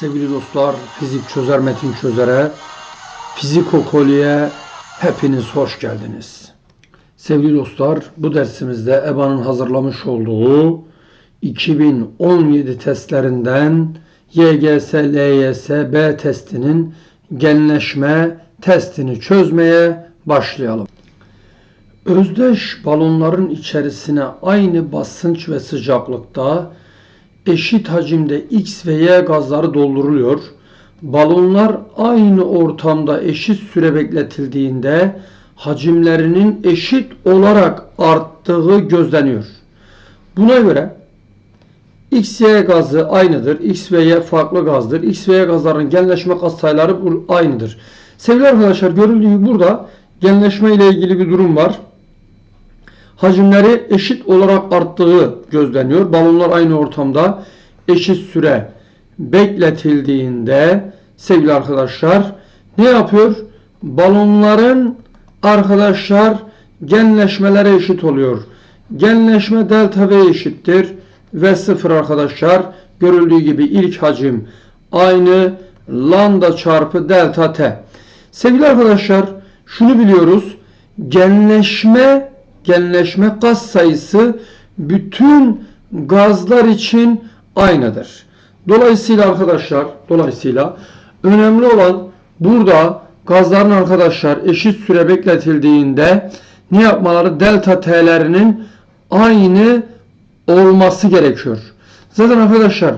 Sevgili dostlar, fizik çözer metin çözere, fizikokoliye hepiniz hoş geldiniz. Sevgili dostlar, bu dersimizde EBA'nın hazırlamış olduğu 2017 testlerinden YGS, LYS, B testinin genleşme testini çözmeye başlayalım. Özdeş balonların içerisine aynı basınç ve sıcaklıkta eşit hacimde X ve Y gazları dolduruluyor. Balonlar aynı ortamda eşit süre bekletildiğinde hacimlerinin eşit olarak arttığı gözleniyor. Buna göre X, Y gazı aynıdır. X ve Y farklı gazdır. X ve Y gazların genleşme katsayıları aynıdır. Sevgili arkadaşlar görüldüğü burada genleşme ile ilgili bir durum var hacimleri eşit olarak arttığı gözleniyor. Balonlar aynı ortamda eşit süre bekletildiğinde sevgili arkadaşlar ne yapıyor? Balonların arkadaşlar genleşmeleri eşit oluyor. Genleşme delta V eşittir ve sıfır arkadaşlar. Görüldüğü gibi ilk hacim aynı lambda çarpı delta T. Sevgili arkadaşlar şunu biliyoruz. Genleşme genleşme gaz sayısı bütün gazlar için aynıdır. Dolayısıyla arkadaşlar, dolayısıyla önemli olan burada gazların arkadaşlar eşit süre bekletildiğinde ne yapmaları? Delta T'lerinin aynı olması gerekiyor. Zaten arkadaşlar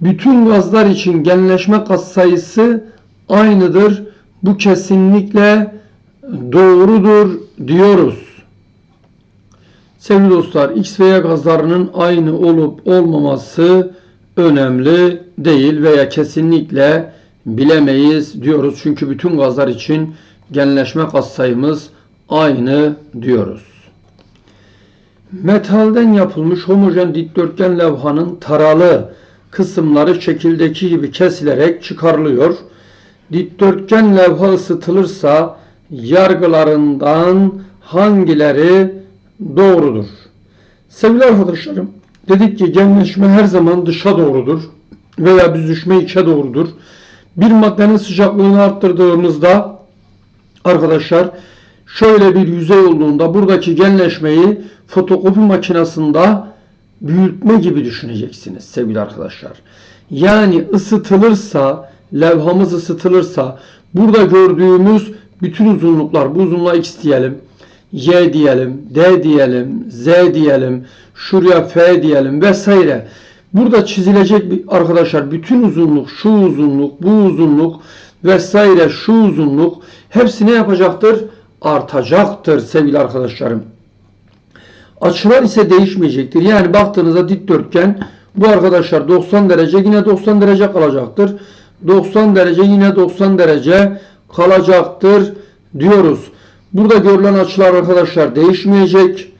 bütün gazlar için genleşme gaz sayısı aynıdır. Bu kesinlikle doğrudur diyoruz. Sevgili dostlar, X ve Y gazlarının aynı olup olmaması önemli değil veya kesinlikle bilemeyiz diyoruz. Çünkü bütün gazlar için genleşme gaz sayımız aynı diyoruz. Metalden yapılmış homojen dikdörtgen levhanın taralı kısımları şekildeki gibi kesilerek çıkarılıyor. Dikdörtgen levha ısıtılırsa yargılarından hangileri doğrudur. Sevgili arkadaşlarım, dedik ki genleşme her zaman dışa doğrudur veya büzüşme içe doğrudur. Bir maddenin sıcaklığını arttırdığımızda arkadaşlar şöyle bir yüzey olduğunda buradaki genleşmeyi fotokopi makinesinde büyütme gibi düşüneceksiniz sevgili arkadaşlar. Yani ısıtılırsa, levhamız ısıtılırsa burada gördüğümüz bütün uzunluklar, bu uzunluğa x diyelim, Y diyelim, D diyelim, Z diyelim, şuraya F diyelim vesaire. Burada çizilecek bir arkadaşlar bütün uzunluk, şu uzunluk, bu uzunluk vesaire şu uzunluk hepsi ne yapacaktır? Artacaktır sevgili arkadaşlarım. Açılar ise değişmeyecektir. Yani baktığınızda dikdörtgen bu arkadaşlar 90 derece yine 90 derece kalacaktır. 90 derece yine 90 derece kalacaktır diyoruz. Burada görülen açılar arkadaşlar değişmeyecek.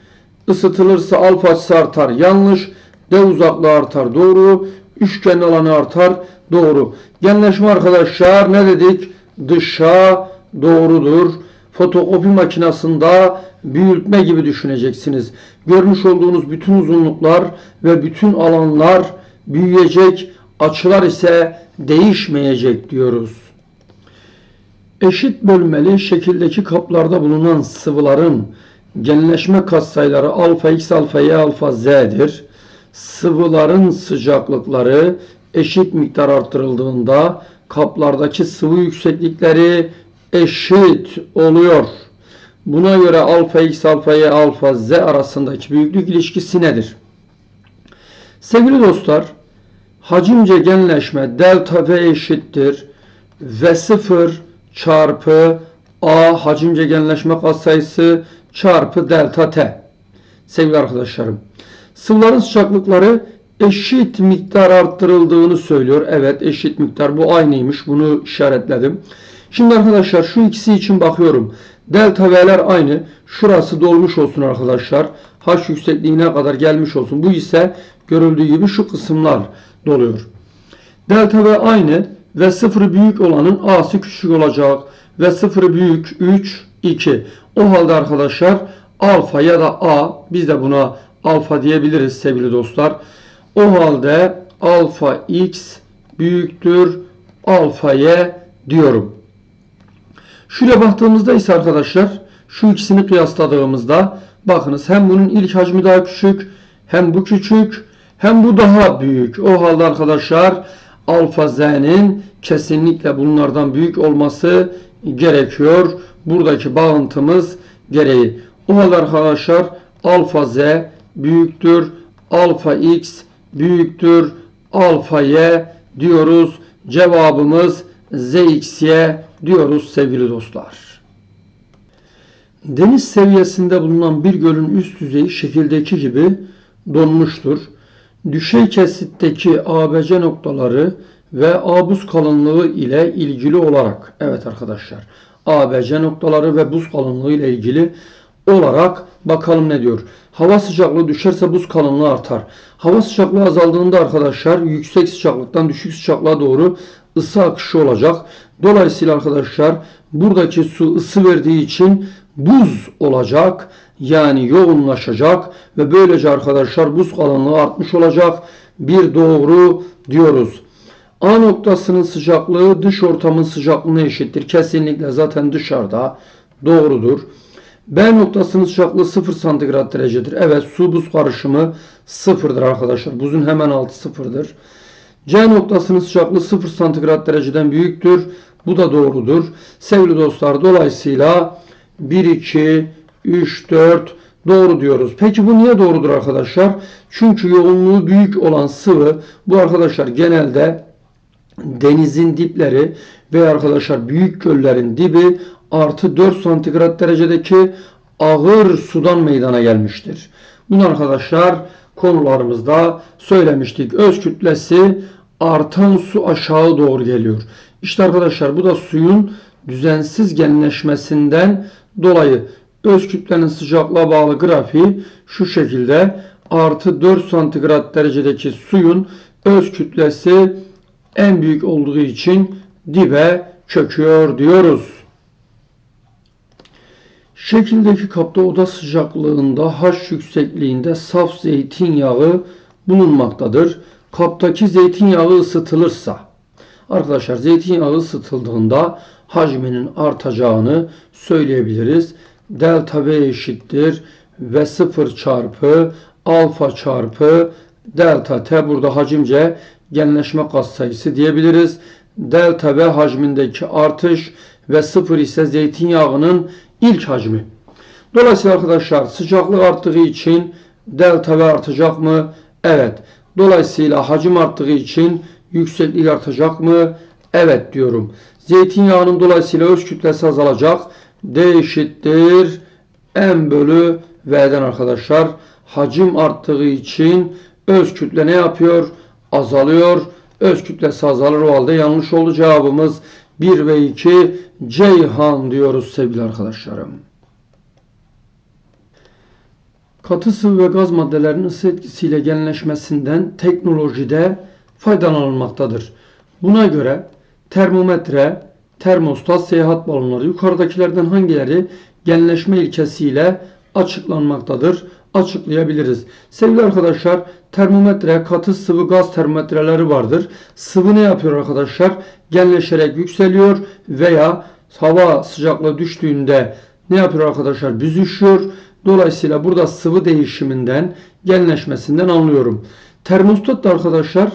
Isıtılırsa alfa açısı artar. Yanlış. D uzaklığı artar. Doğru. Üçgen alanı artar. Doğru. Genleşme arkadaşlar ne dedik? Dışa doğrudur. Fotokopi makinesinde büyütme gibi düşüneceksiniz. Görmüş olduğunuz bütün uzunluklar ve bütün alanlar büyüyecek. Açılar ise değişmeyecek diyoruz. Eşit bölmeli şekildeki kaplarda bulunan sıvıların genleşme katsayıları alfa x alfa y alfa z'dir. Sıvıların sıcaklıkları eşit miktar artırıldığında kaplardaki sıvı yükseklikleri eşit oluyor. Buna göre alfa x alfa y alfa z arasındaki büyüklük ilişkisi nedir? Sevgili dostlar, hacimce genleşme delta v eşittir v sıfır çarpı A hacimce genleşme katsayısı çarpı delta T. Sevgili arkadaşlarım. Sıvıların sıcaklıkları eşit miktar arttırıldığını söylüyor. Evet eşit miktar bu aynıymış. Bunu işaretledim. Şimdi arkadaşlar şu ikisi için bakıyorum. Delta V'ler aynı. Şurası dolmuş olsun arkadaşlar. H yüksekliğine kadar gelmiş olsun. Bu ise görüldüğü gibi şu kısımlar doluyor. Delta V aynı ve sıfırı büyük olanın a'sı küçük olacak ve sıfırı büyük 3 2 o halde arkadaşlar alfa ya da a biz de buna alfa diyebiliriz sevgili dostlar o halde alfa x büyüktür alfa y diyorum. Şuraya baktığımızda ise arkadaşlar şu ikisini kıyasladığımızda bakınız hem bunun ilk hacmi daha küçük hem bu küçük hem bu daha büyük. O halde arkadaşlar alfa z'nin kesinlikle bunlardan büyük olması gerekiyor. Buradaki bağıntımız gereği. O halde arkadaşlar alfa z büyüktür. Alfa x büyüktür. Alfa y diyoruz. Cevabımız zxy diyoruz sevgili dostlar. Deniz seviyesinde bulunan bir gölün üst yüzeyi şekildeki gibi donmuştur. Düşey kesitteki ABC noktaları ve A buz kalınlığı ile ilgili olarak evet arkadaşlar ABC noktaları ve buz kalınlığı ile ilgili olarak bakalım ne diyor. Hava sıcaklığı düşerse buz kalınlığı artar. Hava sıcaklığı azaldığında arkadaşlar yüksek sıcaklıktan düşük sıcaklığa doğru ısı akışı olacak. Dolayısıyla arkadaşlar buradaki su ısı verdiği için buz olacak. Yani yoğunlaşacak ve böylece arkadaşlar buz kalınlığı artmış olacak. Bir doğru diyoruz. A noktasının sıcaklığı dış ortamın sıcaklığına eşittir. Kesinlikle zaten dışarıda doğrudur. B noktasının sıcaklığı 0 santigrat derecedir. Evet su buz karışımı sıfırdır arkadaşlar. Buzun hemen altı sıfırdır. C noktasının sıcaklığı 0 santigrat dereceden büyüktür. Bu da doğrudur. Sevgili dostlar dolayısıyla 1, 2, 3, 4 doğru diyoruz. Peki bu niye doğrudur arkadaşlar? Çünkü yoğunluğu büyük olan sıvı bu arkadaşlar genelde denizin dipleri ve arkadaşlar büyük göllerin dibi artı 4 santigrat derecedeki ağır sudan meydana gelmiştir. Bunu arkadaşlar konularımızda söylemiştik. Öz kütlesi artan su aşağı doğru geliyor. İşte arkadaşlar bu da suyun düzensiz genleşmesinden dolayı öz kütlenin sıcaklığa bağlı grafiği şu şekilde artı 4 santigrat derecedeki suyun öz kütlesi en büyük olduğu için dibe çöküyor diyoruz. Şekildeki kapta oda sıcaklığında H yüksekliğinde saf zeytinyağı bulunmaktadır. Kaptaki zeytinyağı ısıtılırsa arkadaşlar zeytinyağı ısıtıldığında hacminin artacağını söyleyebiliriz. Delta V eşittir ve 0 çarpı alfa çarpı delta T burada hacimce genleşme katsayısı diyebiliriz. Delta V hacmindeki artış ve 0 ise zeytinyağının ilk hacmi. Dolayısıyla arkadaşlar sıcaklık arttığı için delta V artacak mı? Evet. Dolayısıyla hacim arttığı için yükseklik artacak mı? Evet diyorum. Zeytinyağının dolayısıyla öz kütlesi azalacak. D eşittir M bölü V'den arkadaşlar. Hacim arttığı için öz kütle ne yapıyor? Azalıyor. Öz kütlesi azalır o halde yanlış oldu cevabımız 1 ve 2 Ceyhan diyoruz sevgili arkadaşlarım. Katı sıvı ve gaz maddelerinin ısı etkisiyle genleşmesinden teknolojide faydalanılmaktadır. Buna göre termometre, termostat, seyahat balonları yukarıdakilerden hangileri genleşme ilkesiyle açıklanmaktadır? Açıklayabiliriz. Sevgili arkadaşlar termometre, katı sıvı gaz termometreleri vardır. Sıvı ne yapıyor arkadaşlar? Genleşerek yükseliyor veya hava sıcaklığı düştüğünde ne yapıyor arkadaşlar? Büzüşüyor. Dolayısıyla burada sıvı değişiminden, genleşmesinden anlıyorum. Termostat da arkadaşlar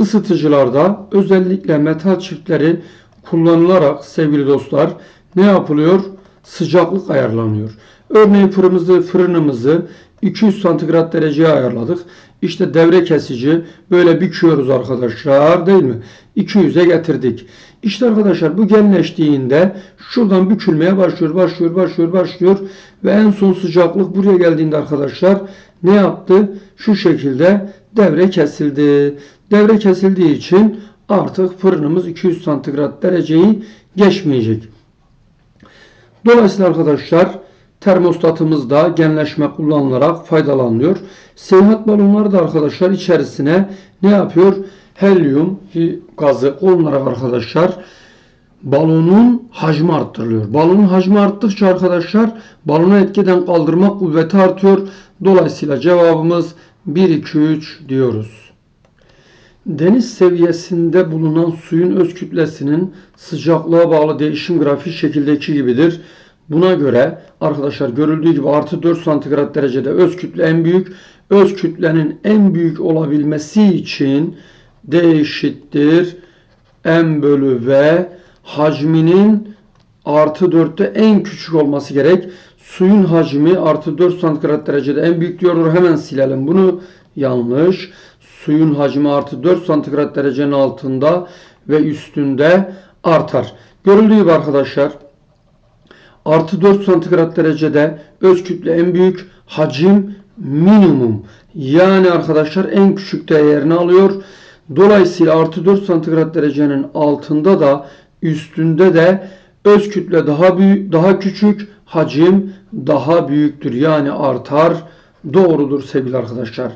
ısıtıcılarda özellikle metal çiftleri kullanılarak sevgili dostlar ne yapılıyor? Sıcaklık ayarlanıyor. Örneğin fırınımızı, fırınımızı 200 santigrat dereceye ayarladık. İşte devre kesici böyle büküyoruz arkadaşlar değil mi? 200'e getirdik. İşte arkadaşlar bu genleştiğinde şuradan bükülmeye başlıyor, başlıyor, başlıyor, başlıyor ve en son sıcaklık buraya geldiğinde arkadaşlar ne yaptı? Şu şekilde devre kesildi. Devre kesildiği için artık fırınımız 200 santigrat dereceyi geçmeyecek. Dolayısıyla arkadaşlar termostatımızda genleşme kullanılarak faydalanıyor. Seyahat balonları da arkadaşlar içerisine ne yapıyor? Helyum gazı konularak arkadaşlar balonun hacmi arttırılıyor. Balonun hacmi arttıkça arkadaşlar balonu etkiden kaldırma kuvveti artıyor. Dolayısıyla cevabımız 1, 2, 3 diyoruz. Deniz seviyesinde bulunan suyun öz kütlesinin sıcaklığa bağlı değişim grafiği şekildeki gibidir. Buna göre arkadaşlar görüldüğü gibi artı 4 santigrat derecede öz kütle en büyük. Öz kütlenin en büyük olabilmesi için D eşittir M bölü V hacminin artı 4'te en küçük olması gerek. Suyun hacmi artı 4 santigrat derecede en büyük diyordur. Hemen silelim bunu. Yanlış. Suyun hacmi artı 4 santigrat derecenin altında ve üstünde artar. Görüldüğü gibi arkadaşlar artı 4 santigrat derecede öz kütle en büyük hacim minimum. Yani arkadaşlar en küçük değerini alıyor. Dolayısıyla artı 4 santigrat derecenin altında da üstünde de öz kütle daha büyük, daha küçük, hacim daha büyüktür. Yani artar. Doğrudur sevgili arkadaşlar.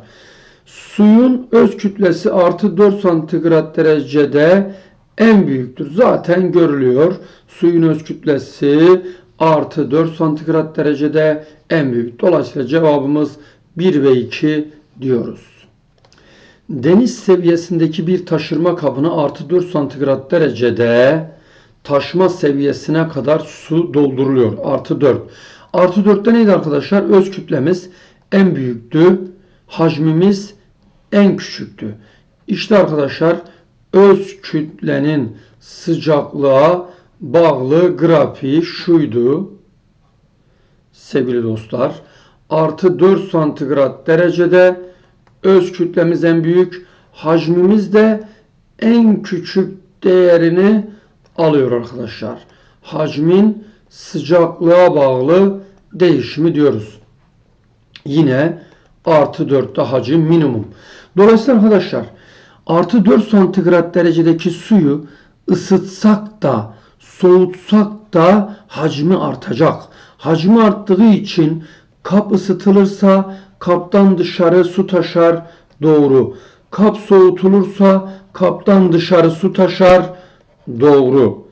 Suyun öz kütlesi artı 4 santigrat derecede en büyüktür. Zaten görülüyor. Suyun öz kütlesi artı 4 santigrat derecede en büyük. Dolayısıyla cevabımız 1 ve 2 diyoruz. Deniz seviyesindeki bir taşırma kabına artı 4 santigrat derecede taşma seviyesine kadar su dolduruluyor. Artı 4. Artı 4'te neydi arkadaşlar? Öz kütlemiz en büyüktü. Hacmimiz en küçüktü. İşte arkadaşlar öz kütlenin sıcaklığa bağlı grafiği şuydu. Sevgili dostlar. Artı 4 santigrat derecede öz kütlemiz en büyük. Hacmimiz de en küçük değerini alıyor arkadaşlar. Hacmin sıcaklığa bağlı değişimi diyoruz. Yine artı 4'te hacim minimum. Dolayısıyla arkadaşlar artı 4 santigrat derecedeki suyu ısıtsak da soğutsak da hacmi artacak. Hacmi arttığı için kap ısıtılırsa kaptan dışarı su taşar doğru. Kap soğutulursa kaptan dışarı su taşar doğru.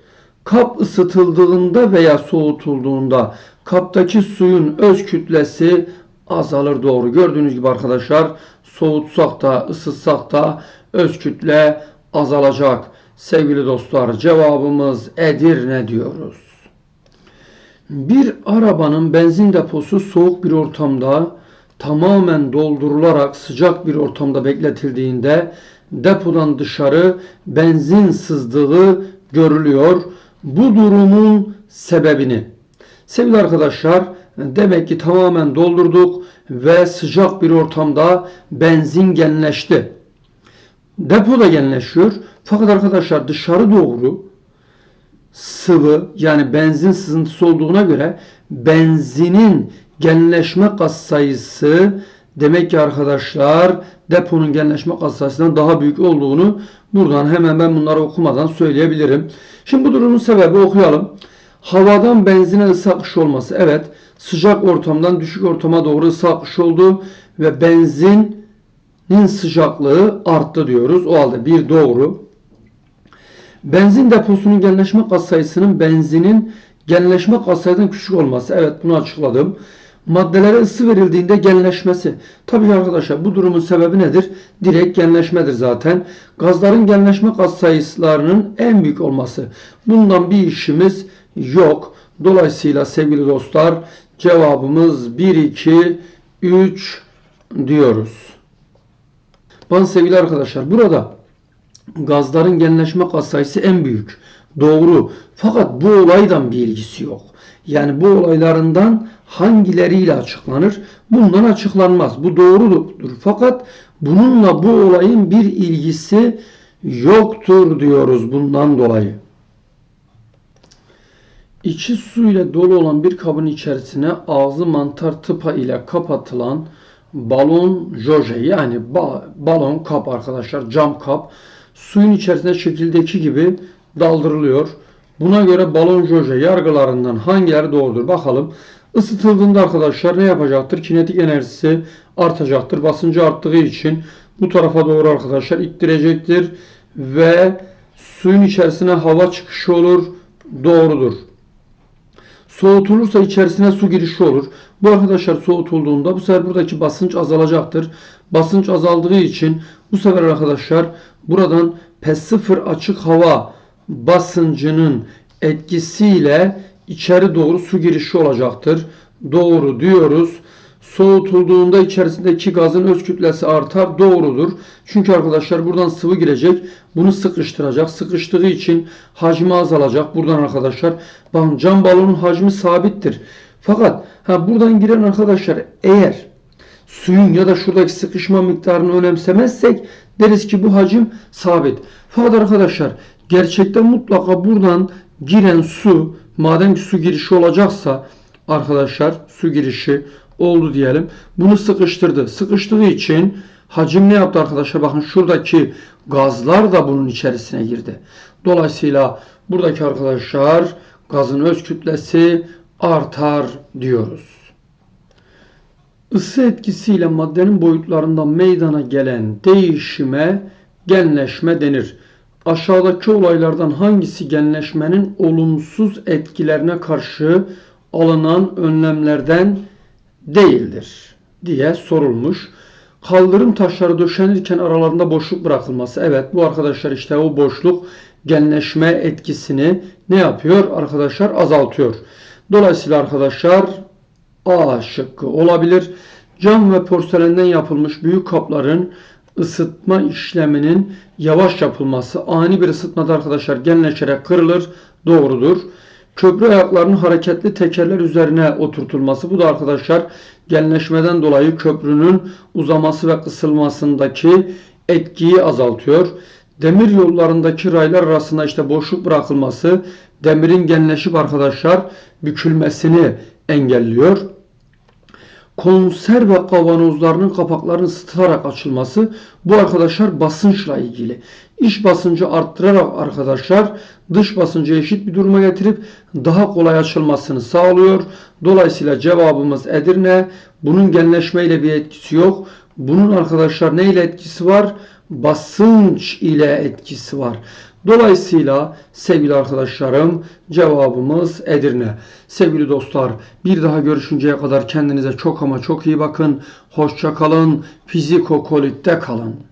Kap ısıtıldığında veya soğutulduğunda kaptaki suyun öz kütlesi azalır doğru. Gördüğünüz gibi arkadaşlar soğutsak da ısıtsak da öz kütle azalacak. Sevgili dostlar cevabımız Edirne diyoruz. Bir arabanın benzin deposu soğuk bir ortamda tamamen doldurularak sıcak bir ortamda bekletildiğinde depodan dışarı benzin sızdığı görülüyor. Bu durumun sebebini sevgili arkadaşlar demek ki tamamen doldurduk ve sıcak bir ortamda benzin genleşti. Depo da genleşiyor. Fakat arkadaşlar dışarı doğru sıvı yani benzin sızıntısı olduğuna göre benzinin genleşme kat sayısı demek ki arkadaşlar deponun genleşme kat sayısından daha büyük olduğunu buradan hemen ben bunları okumadan söyleyebilirim. Şimdi bu durumun sebebi okuyalım. Havadan benzine ısı akışı olması. Evet sıcak ortamdan düşük ortama doğru ısı akışı oldu ve benzinin sıcaklığı arttı diyoruz. O halde bir doğru. Benzin deposunun genleşme katsayısının benzinin genleşme katsayıdan küçük olması. Evet bunu açıkladım. Maddelere ısı verildiğinde genleşmesi. Tabii arkadaşlar bu durumun sebebi nedir? Direkt genleşmedir zaten. Gazların genleşme katsayılarının en büyük olması. Bundan bir işimiz yok. Dolayısıyla sevgili dostlar cevabımız 1, 2, 3 diyoruz. Bakın sevgili arkadaşlar burada gazların genleşme katsayısı en büyük. Doğru. Fakat bu olaydan bir ilgisi yok. Yani bu olaylarından hangileriyle açıklanır? Bundan açıklanmaz. Bu doğrudur. Fakat bununla bu olayın bir ilgisi yoktur diyoruz bundan dolayı. İçi su ile dolu olan bir kabın içerisine ağzı mantar tıpa ile kapatılan balon joje yani ba balon kap arkadaşlar cam kap suyun içerisinde şekildeki gibi daldırılıyor. Buna göre balon joje yargılarından hangileri doğrudur? Bakalım. Isıtıldığında arkadaşlar ne yapacaktır? Kinetik enerjisi artacaktır. Basıncı arttığı için bu tarafa doğru arkadaşlar ittirecektir. Ve suyun içerisine hava çıkışı olur. Doğrudur. Soğutulursa içerisine su girişi olur. Bu arkadaşlar soğutulduğunda bu sefer buradaki basınç azalacaktır. Basınç azaldığı için Bu sefer arkadaşlar buradan P0 açık hava basıncının etkisiyle içeri doğru su girişi olacaktır. Doğru diyoruz. Soğutulduğunda içerisindeki gazın öz kütlesi artar. Doğrudur. Çünkü arkadaşlar buradan sıvı girecek. Bunu sıkıştıracak. Sıkıştığı için hacmi azalacak. Buradan arkadaşlar bakın cam balonun hacmi sabittir. Fakat ha buradan giren arkadaşlar eğer suyun ya da şuradaki sıkışma miktarını önemsemezsek deriz ki bu hacim sabit. Fakat arkadaşlar gerçekten mutlaka buradan giren su madem ki su girişi olacaksa arkadaşlar su girişi oldu diyelim. Bunu sıkıştırdı. Sıkıştığı için hacim ne yaptı arkadaşlar? Bakın şuradaki gazlar da bunun içerisine girdi. Dolayısıyla buradaki arkadaşlar gazın öz kütlesi artar diyoruz. Isı etkisiyle maddenin boyutlarında meydana gelen değişime genleşme denir. Aşağıdaki olaylardan hangisi genleşmenin olumsuz etkilerine karşı alınan önlemlerden değildir diye sorulmuş. Kaldırım taşları döşenirken aralarında boşluk bırakılması. Evet bu arkadaşlar işte o boşluk genleşme etkisini ne yapıyor? Arkadaşlar azaltıyor. Dolayısıyla arkadaşlar A şıkkı olabilir. Cam ve porselenden yapılmış büyük kapların ısıtma işleminin yavaş yapılması ani bir ısıtmada arkadaşlar genleşerek kırılır. Doğrudur. Köprü ayaklarının hareketli tekerler üzerine oturtulması. Bu da arkadaşlar genleşmeden dolayı köprünün uzaması ve kısılmasındaki etkiyi azaltıyor. Demir yollarındaki raylar arasında işte boşluk bırakılması demirin genleşip arkadaşlar bükülmesini engelliyor. Konserve kavanozlarının kapaklarının ısıtılarak açılması bu arkadaşlar basınçla ilgili. İç basıncı arttırarak arkadaşlar dış basıncı eşit bir duruma getirip daha kolay açılmasını sağlıyor. Dolayısıyla cevabımız Edirne. Bunun genleşmeyle bir etkisi yok. Bunun arkadaşlar neyle etkisi var? Basınç ile etkisi var. Dolayısıyla sevgili arkadaşlarım cevabımız Edirne. Sevgili dostlar bir daha görüşünceye kadar kendinize çok ama çok iyi bakın. Hoşça kalın. Fizikokolit'te kalın.